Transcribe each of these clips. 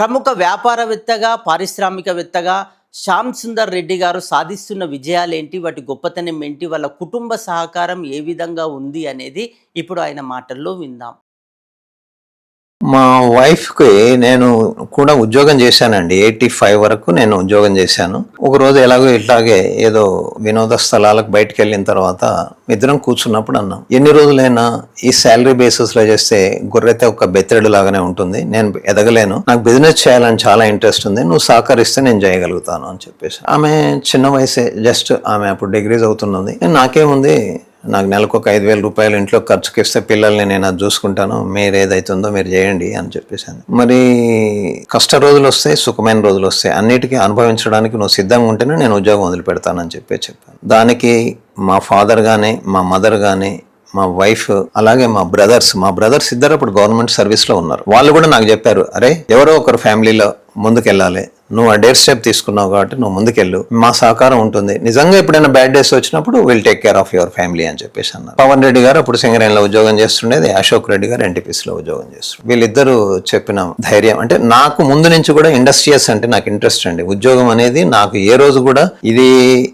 ప్రముఖ వ్యాపారవేత్తగా పారిశ్రామికవేత్తగా శ్యామ్ సుందర్ రెడ్డి గారు సాధిస్తున్న విజయాలేంటి? వాటి గొప్పతనం ఏంటి? వాళ్ళ కుటుంబ సహకారం ఏ విధంగా ఉంది అనేది ఇప్పుడు ఆయన మాటల్లో విందాం. మా వైఫ్కి నేను కూడా ఉద్యోగం చేశానండి. ఎయిటీ ఫైవ్ వరకు నేను ఉద్యోగం చేశాను. ఒక రోజు ఎలాగో ఇట్లాగే ఏదో వినోద స్థలాలకు బయటకు వెళ్ళిన తర్వాత ఇద్దరం కూర్చున్నప్పుడు అన్నాం. ఎన్ని రోజులైనా ఈ శాలరీ బేసిస్లో చేస్తే గొర్రెతే ఒక బెత్తెడు లాగానే ఉంటుంది. నేను ఎదగలేను. నాకు బిజినెస్ చేయాలని చాలా ఇంట్రెస్ట్ ఉంది. నువ్వు సహకరిస్తే నేను చేయగలుగుతాను అని చెప్పేసి. ఆమె చిన్న వయసే జస్ట్ ఆమె అప్పుడు డిగ్రీ చదువుతున్నది నాకేముంది? నాకు నెలకు ఒక ఐదు వేల రూపాయలు ఇంట్లో ఖర్చుకి ఇస్తే పిల్లల్ని నేను అది చూసుకుంటాను. మీరు ఏదైతుందో మీరు చేయండి అని చెప్పేసాను మరి కష్ట రోజులు వస్తాయి సుఖమైన రోజులు వస్తాయి. అన్నిటికీ అనుభవించడానికి నువ్వు సిద్ధంగా ఉంటేనే నేను ఉద్యోగం వదిలిపెడతానని చెప్పి చెప్పాను. దానికి మా ఫాదర్ కానీ మా మదర్ కానీ మా వైఫ్ అలాగే మా బ్రదర్స్ మా బ్రదర్స్ ఇద్దరు అప్పుడు గవర్నమెంట్ సర్వీస్లో ఉన్నారు. వాళ్ళు కూడా నాకు చెప్పారు అరే ఎవరో ఒకరు ఫ్యామిలీలో ముందుకెళ్ళాలి. నువ్వు ఆ డేట్ స్టెప్ తీసుకున్నావు కాబట్టి నువ్వు ముందుకెళ్ళు. మా సహకారం ఉంటుంది. నిజంగా ఎప్పుడైనా బ్యాడ్ డేస్ వచ్చినప్పుడు will take care of your family అని చెప్పేసి అన్నారు. పవన్ రెడ్డి గారు అప్పుడు సింగరేణిలో ఉద్యోగం చేస్తుండేది. అశోక్ రెడ్డి గారు ఎన్టీపీసీలో ఉద్యోగం చేస్తుండే వీళ్ళిద్దరూ చెప్పిన ధైర్యం అంటే నాకు ముందు నుంచి కూడా ఇండస్ట్రియస్ అంటే నాకు ఇంట్రెస్ట్ అండి. ఉద్యోగం అనేది నాకు ఏ రోజు కూడా ఇది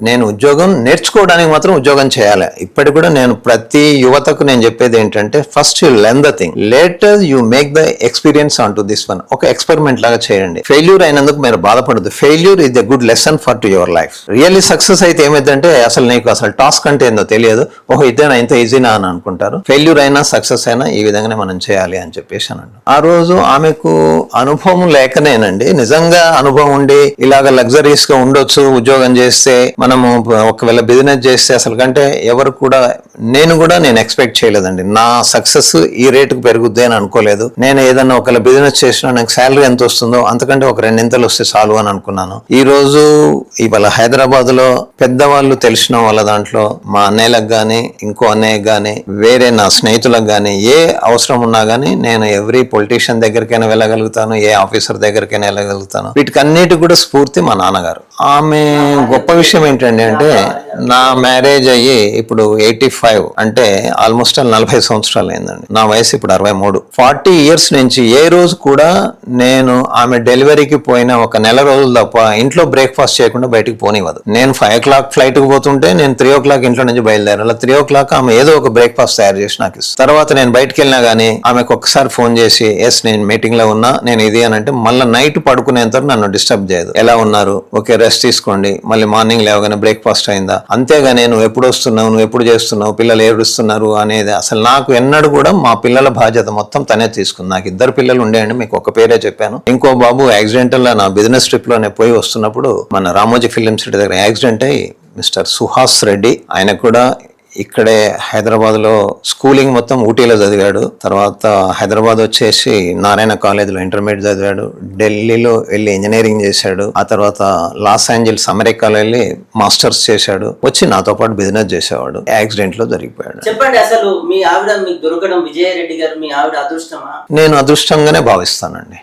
నేను ఉద్యోగం నేర్చుకోవడానికి మాత్రం ఉద్యోగం చేయాలి. ఇప్పటికి కూడా నేను ప్రతి యువతకు నేను చెప్పేది ఏంటంటే first you learn the thing later you make the experience on to this one ఒక ఎక్స్పెరిమెంట్ లాగా చేయండి. ఫెయిల్యూర్ అయినందుకు మీరు బాధపడదు failure is the good lesson for to your life. Really success అయితే ఏమైందంటే అసలు నీకు అసలు టాస్క్ అంటే ఏందో తెలియదు. ఓహో ఇదేనా ఇంత ఈజీనా అని అనుకుంటారు. ఫెయిల్యూర్ అయినా సక్సెస్ అయినా ఈ విధంగానే మనం చేయాలి అని చెప్పేసి అన్నాడు. ఆ రోజు ఆమెకు అనుభవం లేకనేనండి. నిజంగా అనుభవం ఉండి ఇలాగ లగ్జరీస్గా ఉండొచ్చు ఉద్యోగం చేస్తే మనము ఒకవేళ బిజినెస్ చేస్తే అసలు కంటే ఎవరు కూడా నేను కూడా నేను ఎక్స్పెక్ట్ చేయలేదండి. నా సక్సెస్ ఈ రేటుకు పెరుగుద్ది అని అనుకోలేదు. నేను ఏదన్నా ఒకవేళ బిజినెస్ చేసినా నాకు శాలరీ ఎంత వస్తుందో అంతకంటే ఒక రెండింతలు వస్తే చాలు అని అనుకున్నాను. ఈ రోజు ఇవాళ హైదరాబాద్లో పెద్దవాళ్ళు తెలిసిన వాళ్ళ దాంట్లో మా అన్నయ్యలకు కానీ ఇంకో అన్నయ్యకి కానీ వేరే నా స్నేహితులకు కానీ ఏ అవసరం ఉన్నా గానీ నేను ఎవ్రీ పొలిటీషియన్ దగ్గరికైనా వెళ్ళగలుగుతాను ఏ ఆఫీసర్ దగ్గరికైనా వెళ్ళగలుగుతాను. వీటికన్నిటి కూడా స్ఫూర్తి మా నాన్నగారు. ఆమె గొప్ప విషయం ఏంటండి అంటే నా మ్యారేజ్ అయ్యి ఇప్పుడు ఎయిటీ ఫైవ్ అంటే ఆల్మోస్ట్ నలభై సంవత్సరాలు అయిందండి. నా వయసు ఇప్పుడు అరవై మూడు. ఫార్టీ ఇయర్స్ నుంచి ఏ రోజు కూడా నేను ఆమె డెలివరీకి పోయిన ఒక నెల రోజులు తప్ప ఇంట్లో బ్రేక్ఫాస్ట్ చేయకుండా బయటకు పోనివ్వదు. నేను ఫైవ్ ఓ క్లాక్ ఫ్లైట్కి పోతుంటే నేను త్రీ ఓ క్లాక్ ఇంట్లో నుంచి బయలుదేరాలి అలా త్రీ ఓ క్లాక్ ఆమె ఏదో ఒక బ్రేక్ఫాస్ట్ తయారు చేసి నాకు ఇస్తాను తర్వాత నేను బయటకు వెళ్ళినా కానీ ఆమెకు ఒకసారి ఫోన్ చేసి ఎస్ నేను మీటింగ్లో ఉన్నా నేను ఇది అని అంటే మళ్ళీ నైట్ పడుకునేంత నన్ను డిస్టర్బ్ చేయదు. ఎలా ఉన్నారు? ఓకే రెస్ట్ తీసుకోండి. మళ్ళీ మార్నింగ్ లేవగానే బ్రేక్ఫాస్ట్ అయిందా? అంతేగానే నువ్వు ఎప్పుడు వస్తున్నావు? నువ్వు ఎప్పుడు చేస్తున్నావు? పిల్లలు ఏడుస్తున్నారు అనేది అసలు నాకు ఎన్నడూ కూడా మా పిల్లల బాధ్యత మొత్తం తనే తీసుకుంది. నాకు ఇద్దరు పిల్లలు ఉండేయండి మీకు ఒక పేరే చెప్పాను. ఇంకో బాబు యాక్సిడెంటల్ నా బిజినెస్ ట్రిప్లోనే పోయి వస్తున్నప్పుడు మన రామోజీ ఫిలిం సిటీ దగ్గర యాక్సిడెంట్ అయ్యి మిస్టర్ సుహాస్ రెడ్డి ఆయన కూడా ఇక్కడే హైదరాబాద్లో స్కూలింగ్ మొత్తం ఊటీలో చదివాడు. తర్వాత హైదరాబాద్ వచ్చేసి నారాయణ కాలేజ్లో ఇంటర్మీడియట్ చదివాడు. ఢిల్లీలో వెళ్ళి ఇంజనీరింగ్ చేశాడు. ఆ తర్వాత లాస్ ఏంజల్స్ అమెరికాలో వెళ్ళి మాస్టర్స్ చేశాడు. వచ్చి నాతో పాటు బిజినెస్ చేసేవాడు. యాక్సిడెంట్లో జరిగిపోయాడు. చెప్పండి అసలు మీ ఆవిడ మీకు దొరకడం విజయారెడ్డి గారు మీ ఆవిడ అదృష్టమా? నేను అదృష్టంగానే భావిస్తానండి.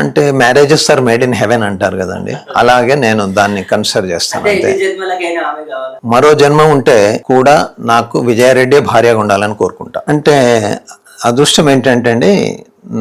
అంటే marriages are made in heaven అంటారు కదండి. అలాగే నేను దాన్ని కన్సిడర్ చేస్తాను అంటే అంతే. మరో జన్మ ఉంటే కూడా నాకు విజయారెడ్డి భార్యగా ఉండాలని కోరుకుంటా. అంటే అదృష్టం ఏంటంటే అండి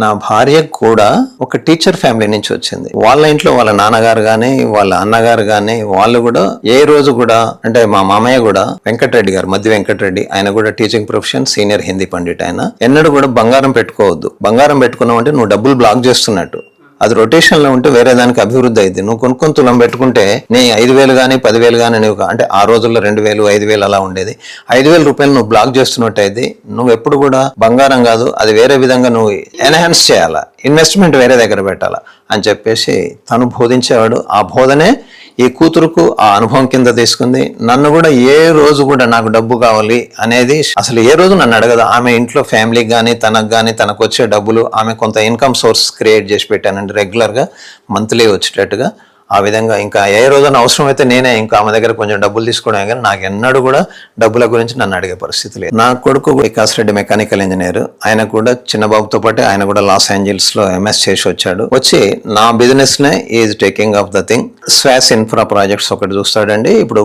నా భార్య కూడా ఒక టీచర్ ఫ్యామిలీ నుంచి వచ్చింది. వాళ్ళ ఇంట్లో వాళ్ళ నాన్నగారు గాని వాళ్ళ అన్నగారు గాని వాళ్ళు కూడా ఏ రోజు కూడా అంటే మా మామయ్య కూడా వెంకటరెడ్డి గారు మధ్య వెంకటరెడ్డి ఆయన కూడా teaching profession senior Hindi pandit ఆయన. ఎన్నడూ కూడా బంగారం పెట్టుకోవద్దు. బంగారం పెట్టుకున్నావు అంటే నువ్వు డబ్బులు బ్లాక్ చేస్తున్నట్టు. అది రొటేషన్లో ఉంటే వేరే దానికి అభివృద్ధి అయింది. నువ్వు కొనుక్కొని తులం పెట్టుకుంటే నీ ఐదు వేలు కానీ పదివేలు కానీ నువ్వు అంటే ఆ రోజుల్లో రెండు వేలు ఐదు వేలు అలా ఉండేది. ఐదు వేల రూపాయలు నువ్వు బ్లాక్ చేస్తున్నట్టయితే నువ్వు ఎప్పుడు కూడా బంగారం కాదు అది వేరే విధంగా నువ్వు ఎన్హాన్స్ చేయాలా? ఇన్వెస్ట్మెంట్ వేరే దగ్గర పెట్టాలా? అని చెప్పేసి తను బోధించేవాడు. ఆ బోధనే ఈ కూతురుకు ఆ అనుభవం కింద తీసుకుంది. నన్ను కూడా ఏ రోజు కూడా నాకు డబ్బు కావాలి అనేది అసలు ఏ రోజు నన్ను అడగదు. ఆమె ఇంట్లో ఫ్యామిలీకి కానీ తనకు కానీ తనకు వచ్చే డబ్బులు ఆమె కొంత ఇన్కమ్ సోర్స్ క్రియేట్ చేసి పెట్టానండి. రెగ్యులర్గా మంత్లీ వచ్చేటట్టుగా. ఆ విధంగా ఇంకా ఏ రోజున అవసరమైతే నేనే ఇంకా ఆమె దగ్గర కొంచెం డబ్బులు తీసుకోవడం కానీ నాకు ఎన్నడూ కూడా డబ్బుల గురించి నన్ను అడిగే పరిస్థితి లేదు. నా కొడుకు వికాస్ రెడ్డి మెకానికల్ ఇంజనీర్. ఆయన కూడా చిన్న బాబుతో పాటు ఆయన కూడా లాస్ ఏంజల్స్లో ఎంఎస్ చేసి వచ్చాడు. వచ్చి నా బిజినెస్ నే is taking off the thing. Swas infra projects ఒకటి చూస్తాడండి. ఇప్పుడు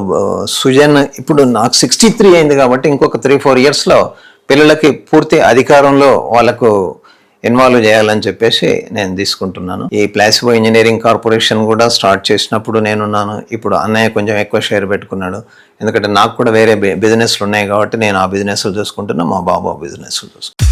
సుజన్ ఇప్పుడు నాకు సిక్స్టీ త్రీ అయింది కాబట్టి ఇంకొక త్రీ ఫోర్ ఇయర్స్లో పిల్లలకి పూర్తి అధికారంలో వాళ్ళకు ఇన్వాల్వ్ చేయాలని చెప్పేసి నేను తీసుకుంటున్నాను. ఈ ప్లాసిబో ఇంజనీరింగ్ కార్పొరేషన్ కూడా స్టార్ట్ చేసినప్పుడు నేనున్నాను. ఇప్పుడు అన్నయ్య కొంచెం ఎక్కువ షేర్ పెట్టుకున్నాడు. ఎందుకంటే నాకు కూడా వేరే బిజినెస్లు ఉన్నాయి కాబట్టి నేను ఆ బిజినెస్లు చూసుకుంటున్నా మా బాబు ఆ బిజినెస్లు చూసుకుంటున్నాను